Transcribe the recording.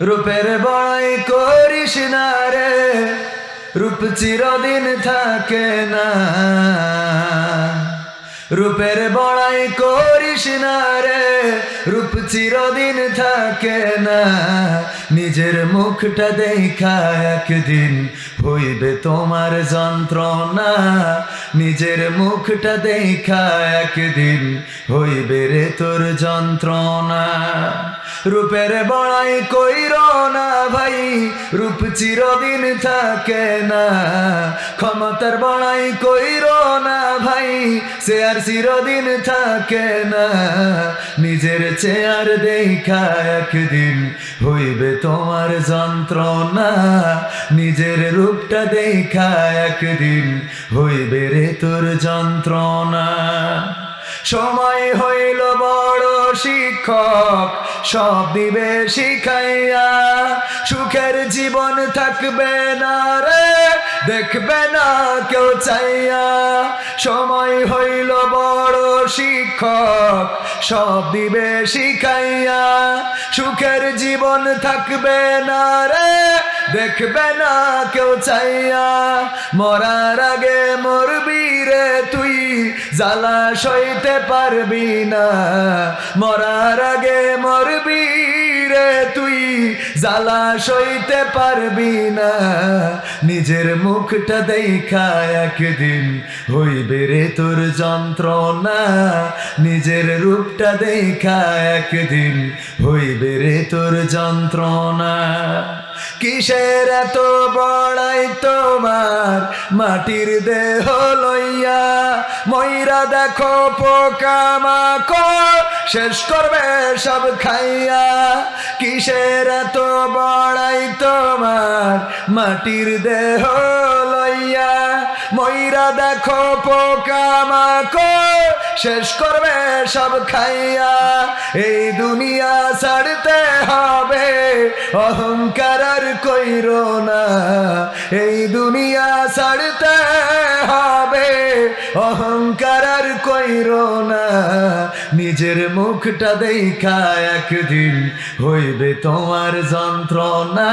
রূপের বড়াই করিস না রে, রূপ চিরদিন থাকে না। রূপের বড়াই করিস না রে, রূপ চিরদিন থাকে না। নিজের মুখটা দেখা একদিন হইবে তোমার যন্ত্রণা, নিজের মুখটা দেখা একদিন হইবে রে তোর যন্ত্রণা। রূপের বড়াই কইর না ভাই, রূপ চিরদিন থাকে না। ক্ষমতার বড়াই কইর না ভাই, সে আর চিরদিন থাকে না। নিজের চেয়ার দেখা একদিন হইবে তোমার যন্ত্রণা, নিজের রূপটা দেখা একদিন হইবে রে তোর যন্ত্রণা। সময় হইল বড় শিক্ষক, সব দিবে শিখাইয়া। সুখের জীবন থাকবে না রে, দেখবে না কেউ চাইয়া। সময় হইল বড় শিক্ষক, সব দিবে শিখাইয়া। সুখের জীবন থাকবে না রে দেখবে না কেউ চাইয়া মরার আগে মরবি রে তুই, জ্বালা সইতে পারবি না। মরার আগে মরবি রে তুই জ্বালা সইতে পারবি না। নিজের মুখটা দেখা একদিন হইবে রে তোর যন্ত্রণা। নিজের রূপটা দেখা একদিন হইবে রে তোর যন্ত্রণা। কিসের এত বড়াই তোমার? মাটির দেহ লইয়া ময়রা দেখো পোকা মাকড় শেষ করবে সব খাইয়া। কিসের তো বড়াই তোমার? মাটির দেহ লইয়া। ময়রা দেখো পোকা মাকড়। শেষ করবে সব খাইয়া। এই দুনিয়া ছাড়তে হবে। অহংকার আর কইর না। এই দুনিয়া ছাড়তে হবে অহংকার আর কইর না। নিজের মুখটা দেখা একদিন হইবে তোমার যন্ত্রণা।